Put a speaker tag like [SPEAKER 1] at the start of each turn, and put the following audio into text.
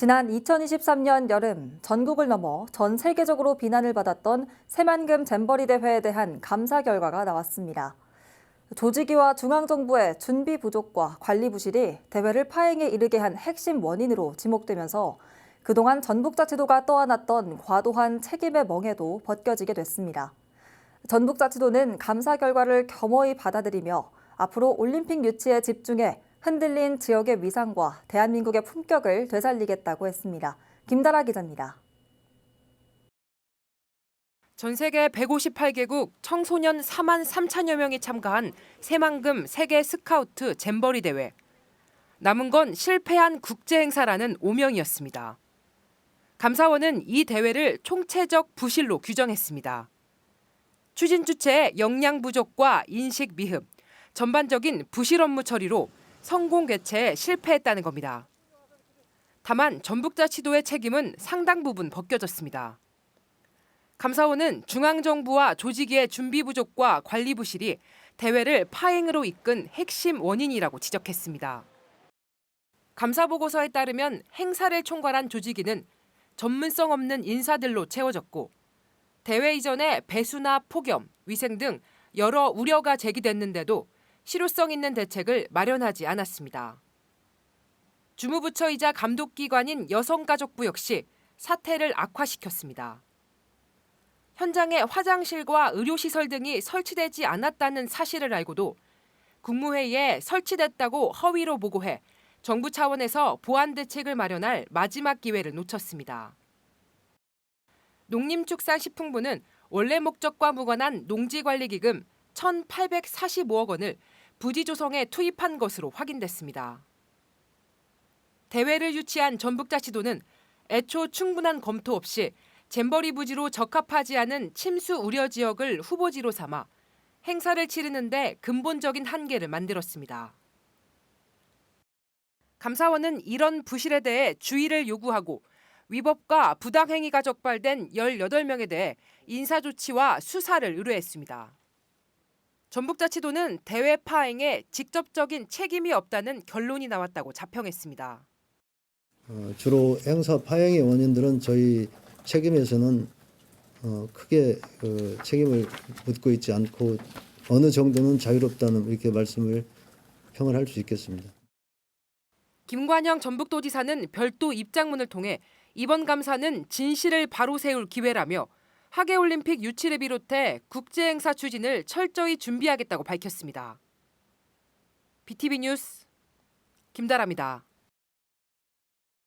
[SPEAKER 1] 지난 2023년 여름 전국을 넘어 전 세계적으로 비난을 받았던 새만금 잼버리 대회에 대한 감사 결과가 나왔습니다. 조직위와 중앙정부의 준비 부족과 관리 부실이 대회를 파행에 이르게 한 핵심 원인으로 지목되면서 그동안 전북자치도가 떠안았던 과도한 책임의 멍에도 벗겨지게 됐습니다. 전북자치도는 감사 결과를 겸허히 받아들이며 앞으로 올림픽 유치에 집중해 흔들린 지역의 위상과 대한민국의 품격을 되살리겠다고 했습니다. 김다라 기자입니다.
[SPEAKER 2] 전 세계 158개국 청소년 4만 3천여 명이 참가한 새만금 세계 스카우트 잼버리 대회. 남은 건 실패한 국제 행사라는 오명이었습니다. 감사원은 이 대회를 총체적 부실로 규정했습니다. 추진 주체의 역량 부족과 인식 미흡, 전반적인 부실 업무 처리로 성공 개최에 실패했다는 겁니다. 다만 전북자치도의 책임은 상당 부분 벗겨졌습니다. 감사원은 중앙정부와 조직의 준비 부족과 관리 부실이 대회를 파행으로 이끈 핵심 원인이라고 지적했습니다. 감사 보고서에 따르면 행사를 총괄한 조직위는 전문성 없는 인사들로 채워졌고 대회 이전에 배수나 폭염, 위생 등 여러 우려가 제기됐는데도 실효성 있는 대책을 마련하지 않았습니다. 주무부처이자 감독기관인 여성가족부 역시 사태를 악화시켰습니다. 현장에 화장실과 의료시설 등이 설치되지 않았다는 사실을 알고도 국무회의에 설치됐다고 허위로 보고해 정부 차원에서 보안 대책을 마련할 마지막 기회를 놓쳤습니다. 농림축산식품부는 원래 목적과 무관한 농지관리기금 1,845억 원을 부지 조성에 투입한 것으로 확인됐습니다. 대회를 유치한 전북자치도는 애초 충분한 검토 없이 잼버리 부지로 적합하지 않은 침수 우려 지역을 후보지로 삼아 행사를 치르는데 근본적인 한계를 만들었습니다. 감사원은 이런 부실에 대해 주의를 요구하고 위법과 부당행위가 적발된 18명에 대해 인사조치와 수사를 의뢰했습니다. 전북자치도는 대회 파행에 직접적인 책임이 없다는 결론이 나왔다고 자평했습니다.
[SPEAKER 3] 어, 주로 행사 파행의 원인들은 저희 책임에서는 어, 크게 그 책임을 묻고 있지 않고 어느 정도는 자유롭다는 이렇게 말씀을 평을 할 수 있겠습니다.
[SPEAKER 2] 김관영 전북도지사는 별도 입장문을 통해 이번 감사는 진실을 바로 세울 기회라며 하계올림픽 유치를 비롯해 국제행사 추진을 철저히 준비하겠다고 밝혔습니다. BTV 뉴스 김다라입니다.